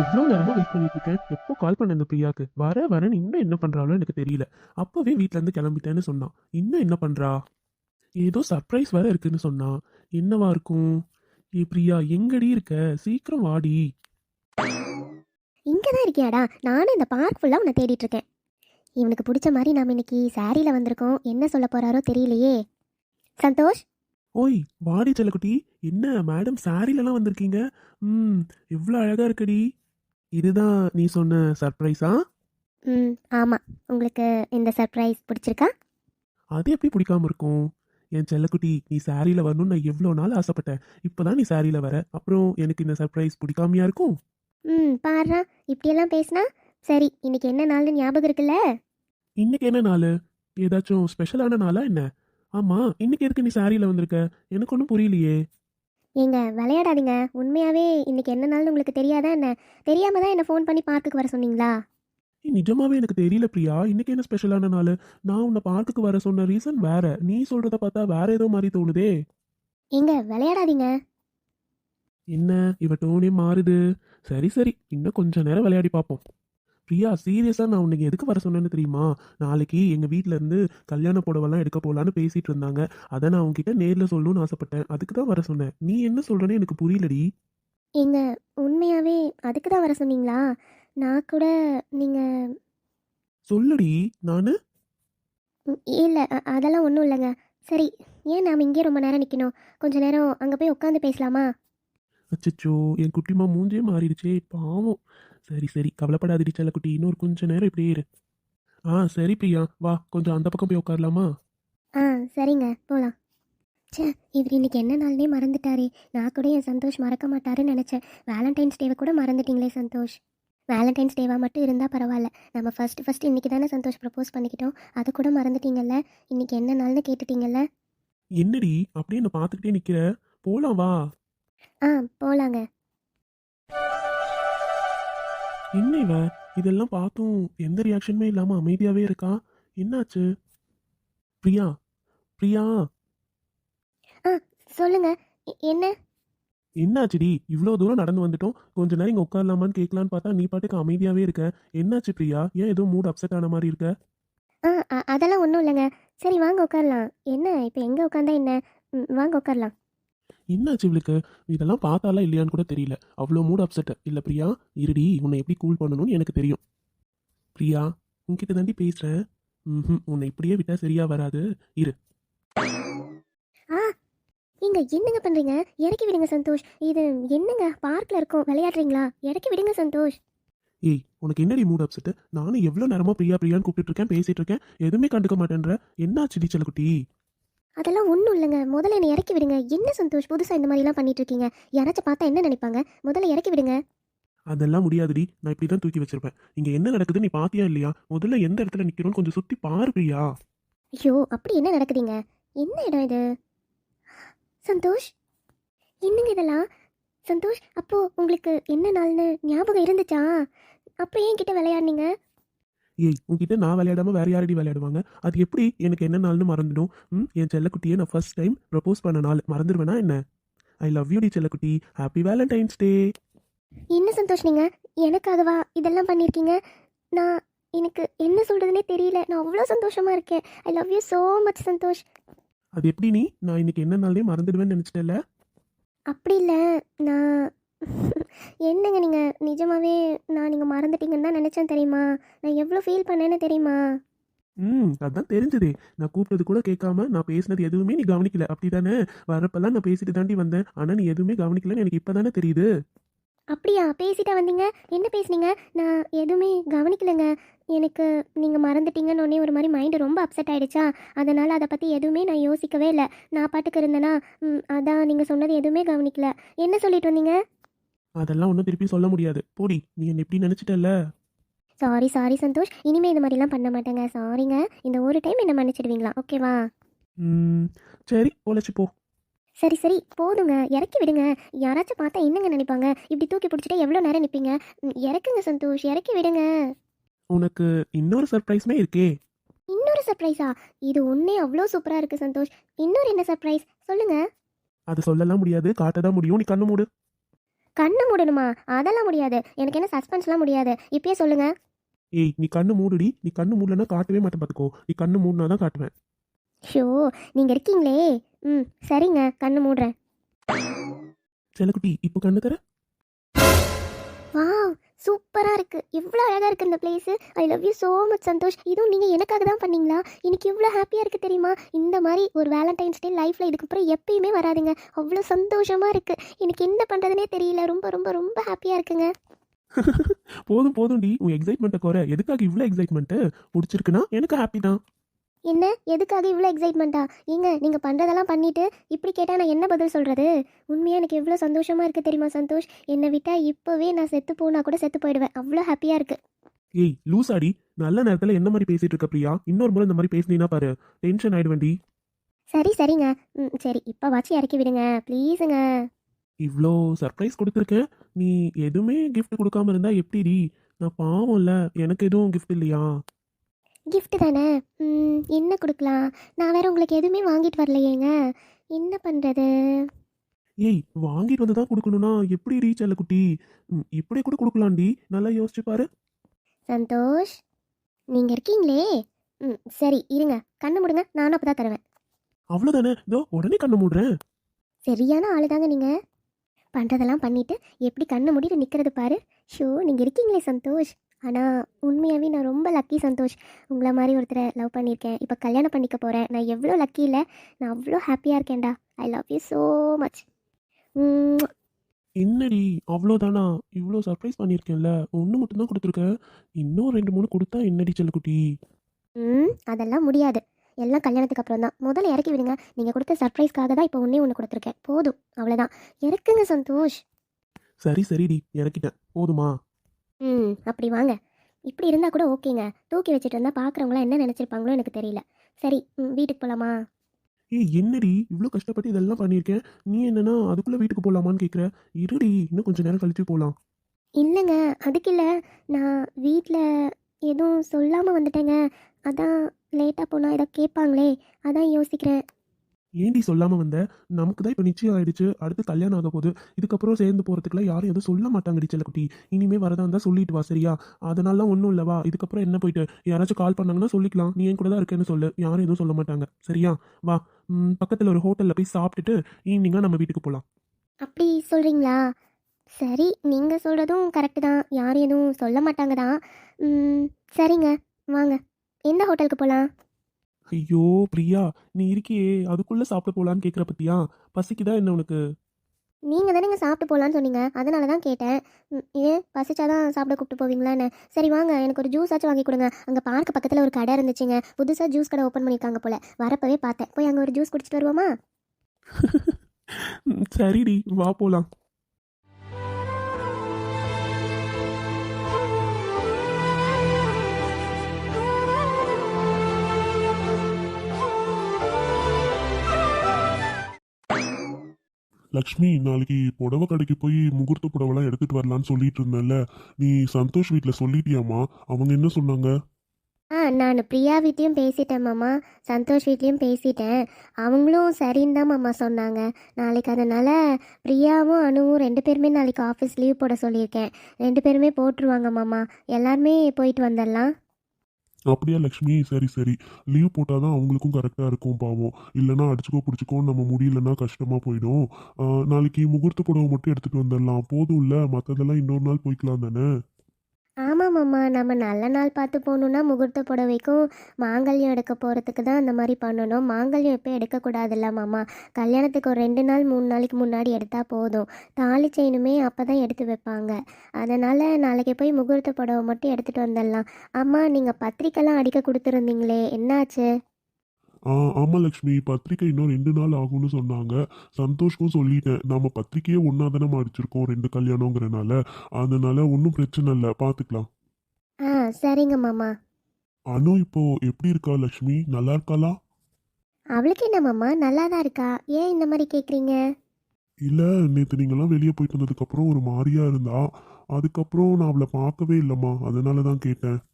எவ்வளோ நேரமா வெயிட் பண்ணிட்டு இருக்கேன். எப்போ கால் பண்ண இந்த பிரியாக்கு? வர வரேன்னு இன்னும் என்ன பண்றாளோ எனக்கு தெரியல. அப்பவே வீட்ல இருந்து கிளம்பிட்டேன்னு சொன்னான். இன்னும் என்ன பண்றா? ஏதோ சர்ப்ரைஸ் வேற இருக்குன்னு சொன்னா என்னவா இருக்கும்? ஏ பிரியா எங்கடி இருக்க? சீக்கிரம் வாடி. இங்கே தான் இருக்கியாடா? நானும் இந்த பார்க் ஃபுல்லாக உன்னை தேடிட்டு இருக்கேன். இவனுக்கு பிடிச்ச மாதிரி நாம் இன்னைக்கு சாரியில் வந்திருக்கோம். என்ன சொல்ல போறாரோ தெரியலையே. சந்தோஷ்? ஓய் வாடி செல்லக்குட்டி. என்ன மேடம் சாரிலலாம் வந்திருக்கீங்க? ம் எவ்வளோ அழகா இருக்கடி. இதுதான் நீ சொன்ன சர்ப்ரைஸா ம் ஆமாம் உங்களுக்கு இந்த சர்ப்ரைஸ் பிடிச்சிருக்கா? அது எப்படி பிடிக்காம இருக்கும்? என் செல்லக்குட்டி நீ சாரியில வரணும்னு நான் எவ்வளோ நாள் ஆசைப்பட்டேன். இப்போதான் நீ சாரியில வர. அப்புறம் எனக்கு இந்த சர்ப்ரைஸ் பிடிக்காமையா இருக்கும்? ம் பாடுறா இப்படியெல்லாம் பேசினா? சரி இன்னைக்கு என்ன நாள்னு ஞாபகம் இருக்குல்ல? இன்னைக்கு என்ன நாள்? ஏதாச்சும் ஸ்பெஷலான நாளா என்ன? ஆமா இன்னைக்கு எதுக்கு நீ சாரியில வந்திருக்க? எனக்கு ஒன்றும் புரியலையே. ஏங்க விளையாடாதீங்க. உண்மையாகவே இன்னைக்கு என்ன நாள்னு உங்களுக்கு தெரியாதா என்ன? தெரியாம தான் என்ன ஃபோன் பண்ணி பார்க்குக்கு வர சொன்னீங்களா? ஏய், நிஜமாவே எனக்கு தெரியல பிரியா. இன்னைக்கு என்ன ஸ்பெஷலான நாள்? நான் உன்னை பார்க்குக்கு வர சொன்ன ரீசன் வேற. நீ சொல்றத பார்த்தா வேற ஏதோ மாதிரி தோணுதே. ஏங்க விளையாடாதீங்க. என்ன? இவ டோனே மாறுது. சரி சரி. இன்னும் கொஞ்ச நேரம் விளையாடி பார்ப்போம். பிரியா சீரியஸா நான் உனக்கு எதுக்கு வர சொன்னேன்னு தெரியுமா? நாளைக்கு எங்க வீட்ல இருந்து கல்யாண புடவெல்லாம் எடுக்க போலான்னு பேசிட்டு இருந்தாங்க. அதை நான் உன்கிட்ட நேர்ல சொல்லணும்னு ஆசைப்பட்டேன். அதுக்கு தான் வர சொன்னேன். நீ என்ன சொல்றேன்னு எனக்கு புரியலடி. ஏங்க உண்மையாகவே அதுக்கு தான் வர சொன்னீங்களா? நான் கூட நீங்கள் சொல்லுடி நானு? இல்லை அதெல்லாம் ஒன்றும் இல்லைங்க. சரி ஏன் நாம் இங்கே ரொம்ப நேரம் நிற்கணும் கொஞ்ச நேரம் அங்கே போய் உட்காந்து பேசலாமா? அச்சச்சோ என் குட்டிமா மூஞ்சே மாறிடுச்சே பாவம். சரி சரி. கவலைப்படாதடி செல்லக்குட்டி. இன்னொரு கொஞ்ச நேரம் இப்படியே இரு. ஆ சரி பிரியா. வா கொஞ்சம் அந்த பக்கம் போய் உட்காரலாமா? ஆ சரிங்க. போகலாம் ச்சே இவர் இன்னைக்கு என்ன நாள்னே மறந்துட்டாரே. நான் கூட என் சந்தோஷ் மறக்க மாட்டாருன்னு நினச்சேன். வேலண்டைன்ஸ் டேவை கூட மறந்துட்டீங்களே சந்தோஷ். வேலண்டைன்ஸ் டேவா மட்டும் இருந்தால் பரவாயில்ல. நம்ம ஃபர்ஸ்ட் ஃபர்ஸ்ட் இன்னைக்கு தானே சந்தோஷ் ப்ரப்போஸ் பண்ணிக்கிட்டோம். அதை கூட மறந்துட்டீங்கல்ல? இன்னைக்கு என்ன நாள்னு கேட்டுட்டீங்கல்ல? என்னடி? அப்படியே என்ன பார்த்துக்கிட்டே நிக்கிற? போலாம் வா. ஆ போகலாங்க என்ன இவ? இதெல்லாம் பார்த்தும் எந்த ரியாக்ஷனுமே இல்லாம அமைதியாவே இருக்கா? என்னாச்சு? பிரியா பிரியா. சொல்லுங்க. எ- என்ன? என்னாச்சுடி? இவ்வளோ தூரம் நடந்து வந்துட்டோம். கொஞ்ச நேரம் இங்கே உட்காரலாமான்னு கேட்கலான்னு பார்த்தா நீ பாட்டுக்கு அமைதியாவே இருக்க. என்னாச்சு பிரியா? ஏன் ஏதோ மூட் அப்செட் ஆன மாதிரி இருக்க? ஆ அதெல்லாம் ஒன்றும் இல்லைங்க. சரி வாங்க உட்காரலாம். என்ன? இப்போ எங்கே உட்காந்தா என்ன? வாங்க உட்காரலாம். என்னாச்சு இவளுக்கு? இதெல்லாம் பார்த்தாலா இல்லையான்னு கூட தெரியல. அவ்வளோ மூட் அப்செட் இல்லை பிரியா இருடி உன்னை எப்படி கூல் பண்ணணும்னு எனக்கு தெரியும். பிரியா உன்கிட்ட தாண்டி பேசுகிறேன் ம் உன்னை இப்படியே விட்டா சரியா வராது. இரு. ஆ நீங்க என்னங்க பண்றீங்க? இறக்கி விடுங்க சந்தோஷ். இது என்னங்க? பார்க்ல இருக்கோம். விளையாடுறீங்களா? இறக்கி விடுங்க சந்தோஷ். ஏய் உனக்கு என்னடி மூட் அப்செட் நானும் எவ்வளோ நேரமா பிரியா பிரியான்னு கூப்பிட்டு இருக்கேன் பேசிட்டு இருக்கேன். எதுவுமே கண்டுக்க மாட்டேன்ற. என்னாச்சு டீச்சலுக்குட்டி அதெல்லாம் ஒன்றும் இல்லைங்க. முதல்ல என்னை இறக்கி விடுங்க. என்ன சந்தோஷ்? புதுசாக இந்த மாதிரிலாம் பண்ணிட்டு இருக்கீங்க யாராச்சும் பார்த்தா என்ன நினைப்பாங்க? முதல்ல இறக்கி விடுங்க. அதெல்லாம் முடியாதுடி. நான் இப்படி தான் தூக்கி வச்சிருப்பேன். இங்க என்ன நடக்குது நீ பாத்தியா இல்லையா? முதல்ல எந்த இடத்துல நிக்கிறோம்னு கொஞ்சம் சுத்தி பாரு பிரியா. ஐயோ அப்படி என்ன நடக்குதுங்க? என்ன இடம் இது? சந்தோஷ்? என்னங்க இதெல்லாம்? சந்தோஷ் அப்போ உங்களுக்கு என்ன நாள்னு ஞாபகம் இருந்துச்சா? அப்புறம் ஏன் கிட்ட விளையாடுனீங்க? ஏய் உன்கிட்ட நான் விளையாடாம வேற யாரடி விளையாடுவாங்க? அது எப்படி? எனக்கு என்ன நாள்னு மறந்துடும். ம் என் செல்லக்குட்டியை நான் ஃபர்ஸ்ட் டைம் ப்ரப்போஸ் பண்ண நாள். மறந்துடுவேனா என்ன? ஐ லவ் யூ டி செல்லக்குட்டி. ஹாப்பி வேலண்டைன்ஸ் டே என்ன சந்தோஷ் நீங்க? எனக்காகவா இதெல்லாம் பண்ணியிருக்கீங்க நான் எனக்கு என்ன சொல்றதுனே தெரியல. நான் அவ்வளோ சந்தோஷமா இருக்கேன். I love you so much Santhosh. அது எப்படி நீ? நான் இன்னைக்கு என்ன நாள்னே மறந்துடுவேன்னு நினைச்சிட்டல அப்படி இல்லை. நான் என்னங்க நீங்கள் நிஜமாவே நான் நீங்கள் மறந்துட்டீங்கன்னு தான் நினச்சேன் தெரியுமா? நான் எவ்வளோ ஃபீல் பண்ணேன்னு தெரியுமா? ம் அதான் தெரிஞ்சதே. நான் கூப்பிட்டது கூட கேட்காம நான் பேசினது எதுவுமே நீ கவனிக்கல. அப்படிதானே? வரப்பெல்லாம் நான் பேசிட்டு தாண்டி வந்தேன். ஆனா நீ எதுவுமே கவனிக்கலன்னு எனக்கு இப்பதானே தெரியுது. அப்படியா? பேசிட்டா வந்தீங்க? என்ன பேசுனீங்க? நான் எதுவுமே கவனிக்கலைங்க. எனக்கு நீங்கள் மறந்துட்டீங்கன்னு ஒரு மாதிரி மைண்டு ரொம்ப அப்செட் ஆயிடுச்சா? அதனால் அதை பற்றி எதுவுமே நான் யோசிக்கவே இல்லை. நான் பாட்டுக்கு இருந்தேனா? அதான் நீங்கள் சொன்னது எதுவுமே கவனிக்கல. என்ன சொல்லிட்டு வந்தீங்க? அதெல்லாம் ஒன்றும் திருப்பி சொல்ல முடியாது. போடி நீ என்ன இப்படி நினைச்சிட்டல்ல? Sorry sorry Santhosh. இனிமேல் இந்த மாதிரிலாம் பண்ண மாட்டேங்க. சாரிங்க இந்த ஒரு டைம் என்ன மன்னிச்சிடுவீங்களா? ஓகேவா ம் சரி பொழைச்சு போ. சரி சரி. போதுங்க. இறக்கி விடுங்க. யாராச்சும் பார்த்தா என்னங்க நினைப்பாங்க? இப்படி தூக்கி பிடிச்சிட்டு எவ்வளோ நேரம் நிற்பீங்க இறக்குங்க சந்தோஷ். இறக்கி விடுங்க. உனக்கு இன்னொரு சர்ப்ரைஸ்மே இருக்கே. இன்னொரு சர்ப்ரைஸா இது ஒன்றே அவ்வளோ சூப்பராக இருக்குது சந்தோஷ். இன்னொரு என்ன சர்ப்ரைஸ் சொல்லுங்க. அது சொல்லலாம் முடியாது. காட்ட தான் முடியும். நீ கண்ணு மூடு. கண்ணு மூடணுமா? அதெல்லாம் முடியாது. எனக்கு என்ன சஸ்பென்ஸ்லாம் முடியாது. இப்பயே சொல்லுங்க. ஏய் நீ கண்ணு மூடுடி. நீ கண்ணு மூடலன்னா காட்டவே மாட்டேன் பார்த்துக்கோ நீ கண்ணு மூடினா தான் காட்டுவேன். ஷோ நீங்கள் இருக்கீங்களே. ம் சரிங்க. கண்ணு மூடுறேன். செல்லக்குட்டி இப்போ கண்ணு தர. வாவ் சூப்பராக இருக்குது இவ்வளோ அழகாக இருக்குது இந்த place I love you so much Santhosh. இதுவும் நீங்கள் எனக்காக தான் பண்ணீங்களா? இன்னைக்கு இவ்வளோ ஹாப்பியாக இருக்குது தெரியுமா? இந்த மாதிரி ஒரு வேலண்டைன்ஸ் டே லைஃப்பில் இதுக்கப்புறம் எப்பயுமே வராதுங்க. அவ்வளோ சந்தோஷமாக இருக்குது எனக்கு என்ன பண்ணுறதுனே தெரியல. ரொம்ப ரொம்ப ரொம்ப ஹாப்பியாக இருக்குங்க. போதும் போதும்டி. உன் எக்ஸைட்மெண்ட்டை குறை. எதுக்காக இவ்வளோ எக்ஸைட்மெண்ட்டு பிடிச்சிருக்குன்னா எனக்கு ஹாப்பி தான். என்ன? எதுக்காக இவ்வளோ எக்ஸைட்மெண்ட்டா ஏங்க நீங்கள் பண்ணுறதெல்லாம் பண்ணிட்டு இப்படி கேட்டால் நான் என்ன பதில் சொல்கிறது உண்மையாக எனக்கு எவ்வளோ சந்தோஷமாக இருக்குது தெரியுமா சந்தோஷ்? என்னை விட்டால் இப்போவே நான் செத்து போனா கூட செத்து போயிடுவேன். அவ்வளோ ஹாப்பியாக இருக்குது ஏய் லூசாடி நல்ல நேரத்தில் என்ன மாதிரி பேசிட்டு இருக்க பிரியா? இன்னொரு முறை இந்த மாதிரி பேசினீங்கன்னா பாரு டென்ஷன் ஆயிடுவேண்டி சரி சரிங்க. ம் சரி இப்போ வாட்சி இறக்கி விடுங்க. ப்ளீஸுங்க. இவ்வளோ சர்ப்ரைஸ் கொடுத்துருக்கேன் நீ எதுவுமே gift கொடுக்காம இருந்தா எப்படிடி? நான் பாவம்ல எனக்கு எதுவும் gift இல்லையா? Gift தானே? ம், என்ன கொடுக்கலாம்? நான் வேற உங்களுக்கு எதுவுமே வாங்கிட்டு வரலையேங்க. என்ன பண்ணுறது ஏய் வாங்கிட்டு வந்து தான் கொடுக்கணும்னா எப்படி ரீச் அல்ல குட்டி? இப்படி கூட கொடுக்கலாம்டி. நல்லா யோசிச்சு பாரு. சந்தோஷ் நீங்கள் இருக்கீங்களே? ம் சரி இருங்க. கண்ணு முடுங்க. நானும் அப்போ தான் தருவேன். அவ்வளோதானே இதோ உடனே கண்ணை மூடுறேன். சரியான ஆளு தாங்க நீங்கள் பண்ணுறதெல்லாம் பண்ணிட்டு எப்படி கண்ணு மூடிட்டு நிற்கிறது பாரு. ஷோ நீங்கள் இருக்கீங்களே சந்தோஷ்? ஆனால் உண்மையாகவே நான் ரொம்ப லக்கி சந்தோஷ். உங்களை மாதிரி ஒருத்தரை லவ் பண்ணியிருக்கேன். இப்போ கல்யாணம் பண்ணிக்க போகிறேன் நான் எவ்வளோ லக்கி இல்லை நான் அவ்வளோ ஹாப்பியாக இருக்கேன்டா. I love you so much என்னடி அவ்வளோதானா இவ்வளோ சர்ப்ரைஸ் பண்ணியிருக்கேன்ல. ஒன்று மட்டும்தான் கொடுத்துருக்கேன் இன்னும் ரெண்டு மூணு கொடுத்தா என்னடி செல்லக்குட்டி? ம் அதெல்லாம் முடியாது. எல்லாம் கல்யாணத்துக்கு அப்புறம் தான். முதல்ல இறக்கி விடுங்க. நீங்கள் கொடுத்த சர்ப்ரைஸ்க்காக தான் இப்போ ஒன்றே ஒன்று கொடுத்துருக்கேன். போதும். அவ்வளோதான் இறக்குங்க சந்தோஷ். சரி சரிடி. இறக்கிட்டேன். போதுமா? ம் அப்படி வாங்க. இப்படி இருந்தால் கூட ஓகேங்க. தூக்கி வச்சுட்டு இருந்தால் பார்க்குறவங்களாம் என்ன நினச்சிருப்பாங்களோ எனக்கு தெரியல. சரி ம், வீட்டுக்கு போகலாமா ஏய் என்னடி இவ்வளோ கஷ்டப்பட்டு இதெல்லாம் பண்ணியிருக்கேன் நீ என்னன்னா அதுக்குள்ளே வீட்டுக்கு போகலாமான்னு கேட்குற இருடி இன்னும் கொஞ்சம் நேரம் கழிச்சு போகலாம் இல்லைங்க அதுக்கு இல்லை. நான் வீட்டில் எதுவும் சொல்லாமல் வந்துட்டேங்க. அதான் லேட்டாக போனால் ஏதோ கேட்பாங்களே அதான் யோசிக்கிறேன். ஏண்டி சொல்லாமல் வந்த? நமக்கு தான் இப்போ நிச்சயம் ஆயிடுச்சு. அடுத்து கல்யாணம் ஆக போகுது. இதுக்கப்புறம் சேர்ந்து போகிறதுக்குலாம் யாரும் எதுவும் சொல்ல மாட்டாங்கடி செல்லக்குட்டி. இனிமேல் வரதா இருந்தால் சொல்லிட்டு வா சரியா? அதனாலாம் ஒன்றும் இல்லவா இதுக்கப்புறம் என்ன போயிட்டு? யாராச்சும் கால் பண்ணாங்கன்னா சொல்லிக்கலாம். நீ என் கூட தான் இருக்கேன்னு சொல்லு. யாரும் எதுவும் சொல்ல மாட்டாங்க. சரியா? வா. பக்கத்தில் ஒரு ஹோட்டலில் போய் சாப்பிட்டுட்டு ஈவினிங்காக நம்ம வீட்டுக்கு போகலாம் அப்படி சொல்கிறீங்களா சரி நீங்கள் சொல்கிறதும் கரெக்டு தான். யாரும் எதுவும் சொல்ல மாட்டாங்க தான். சரிங்க. வாங்க. எந்த ஹோட்டலுக்கு போகலாம் ஐயோ பிரியா நீ இருக்கியே அதுக்குள்ளே சாப்பிட போகலான்னு கேட்குற பத்தியா? பசிக்குதா என்ன உனக்கு? நீங்கள் தானேங்க சாப்பிட்டு போகலான்னு சொன்னீங்க. அதனால தான் கேட்டேன். ஏன்? பசிச்சாதான் சாப்பிட கூப்பிட்டு போவீங்களான்னு. சரி வாங்க. எனக்கு ஒரு ஜூஸ் ஆச்சும் வாங்கி கொடுங்க. அங்கே பார்க்க பக்கத்தில் ஒரு கடை இருந்துச்சுங்க. புதுசாக ஜூஸ் கடை ஓப்பன் பண்ணியிருக்காங்க போல. வரப்பவே பார்த்தேன். போய் அங்கே ஒரு ஜூஸ் குடிச்சிட்டு வருவோமா? சரிடி. வா போகலாம் லக்ஷ்மி நாளைக்கு புடவை கடைக்கு போய் முகூர்த்த புடவைலாம் எடுத்துட்டு வரலான்னு சொல்லிட்டு இருந்தேன்ல. நீ சந்தோஷ் வீட்டில் சொல்லிட்டியாமா அவங்க என்ன சொன்னாங்க? ஆ நான் பிரியா வீட்லேயும் பேசிட்டேன் மாமா. சந்தோஷ் வீட்லேயும் பேசிட்டேன். அவங்களும் சரின்னு தான் மாமா சொன்னாங்க. நாளைக்கு அதனால் பிரியாவும் அனுவும் ரெண்டு பேருமே நாளைக்கு ஆஃபீஸ் லீவ் போட சொல்லியிருக்கேன். ரெண்டு பேருமே போட்டுருவாங்க மாமா. எல்லாருமே போயிட்டு வந்துடலாம். அப்படியா லக்ஷ்மி? சரி சரி. லீவ் போட்டால் தான் அவங்களுக்கும் கரெக்டாக இருக்கும் பாவம். இல்லைனா அடிச்சுக்கோ பிடிச்சிக்கோ நம்ம முடியலன்னா கஷ்டமாக போயிடும். நாளைக்கு முகூர்த்த புடவை மட்டும் எடுத்துகிட்டு வந்துடலாம். போதும் இல்லை மற்றதெல்லாம் இன்னொரு நாள் போய்க்கலாம் தானே? ஆமாம் மாமா நம்ம நல்ல நாள் பார்த்து போகணுன்னா முகூர்த்த புடவைக்கும் மாங்கல்யம் எடுக்க போகிறதுக்கு தான் அந்த மாதிரி பண்ணணும். மாங்கல்யம் எப்போ எடுக்கக்கூடாதுல்ல மாமா. கல்யாணத்துக்கு ஒரு ரெண்டு நாள் மூணு நாளைக்கு முன்னாடி எடுத்தால் போதும். தாலி செயினுமே அப்போ தான் எடுத்து வைப்பாங்க. அதனால் நாளைக்கு போய் முகூர்த்த புடவை மட்டும் எடுத்துகிட்டு வந்துடலாம். அம்மா நீங்கள் பத்திரிக்கைலாம் அடிக்க கொடுத்துருந்தீங்களே என்னாச்சு? ஆமாம் லக்ஷ்மி பத்திரிக்கை இன்னும் ரெண்டு நாள் ஆகும்னு சொன்னாங்க. சந்தோஷ்க்கும் சொல்லிட்டேன். நம்ம பத்திரிக்கையே ஒன்றா தானே அடிச்சிருக்கோம் ரெண்டு கல்யாணங்கிறனால அதனால ஒன்றும் பிரச்சனை இல்லை. பார்த்துக்கலாம் ஆ சரிங்க மாமா. அனு இப்போ எப்படி இருக்கா லக்ஷ்மி? நல்லா இருக்காளா? அவளுக்கு என்ன மாமா? நல்லா தான் இருக்கா. ஏன் இந்த மாதிரி கேட்குறீங்க இல்லை நேற்று நீங்களாம் வெளியே போயிட்டு வந்ததுக்கப்புறம் ஒரு மாதிரியா இருந்தா. அதுக்கப்புறம் நான் அவளை பார்க்கவே இல்லைம்மா. அதனால தான் கேட்டேன். ஆ,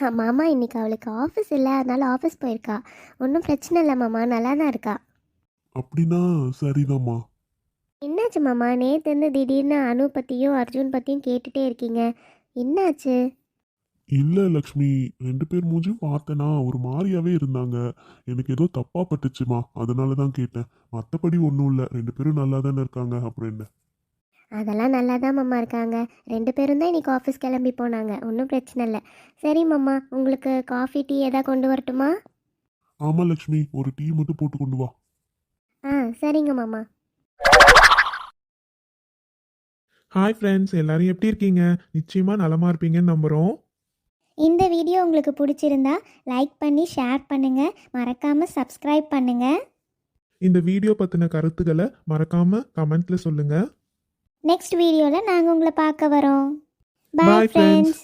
மாமா இன்னைக்கு அவளுக்கு ஆஃபீஸ் இல்லை. அதனால ஆஃபீஸ் போயிருக்கா. ஒன்றும் பிரச்சனை இல்லை மாமா. நல்லா தான் இருக்கா. அப்படின்னா சரிதாம்மா. என்னாச்சு மாமா? நேற்றுருந்து திடீர்னு அனு பற்றியும் அர்ஜுன் பற்றியும் கேட்டுட்டே இருக்கீங்க. என்னாச்சு? இல்ல லக்ஷ்மி. ரெண்டு பேர் மூஞ்சும் பார்த்தேனா ஒரு மாதிரியாவே இருந்தாங்க. எனக்கு ஏதோ தப்பா பட்டுச்சுமா. அதனால தான் கேட்டேன். மற்றபடி ஒன்றும் இல்லை. ரெண்டு பேரும் நல்லா தானே இருக்காங்க. அப்புறம் என்ன? அதெல்லாம் நல்லா தான் மாமா இருக்காங்க. ரெண்டு பேரும் தான் இன்னைக்கு ஆஃபீஸ் கிளம்பி போனாங்க. ஒன்றும் பிரச்சனை இல்லை. சரி மாமா உங்களுக்கு காஃபி டீ எதாவது கொண்டு வரட்டுமா? ஆமா லக்ஷ்மி ஒரு டீ மட்டும் போட்டு கொண்டு வா. ஆ சரிங்க மாமா. ஹாய் ஃப்ரெண்ட்ஸ் எல்லாரும் எப்படி இருக்கீங்க? நிச்சயமாக நலமாக இருப்பீங்கன்னு நம்புகிறோம் இந்த வீடியோ உங்களுக்கு பிடிச்சிருந்தா லைக் பண்ணி ஷேர் பண்ணுங்கள் மறக்காமல் சப்ஸ்கிரைப் பண்ணுங்கள் இந்த வீடியோ பற்றின கருத்துக்களை மறக்காமல் கமெண்ட்டில் சொல்லுங்கள் நெக்ஸ்ட் வீடியோவில் நாங்கள் உங்களை பார்க்க வரோம் பாய். ஃப்ரெண்ட்ஸ்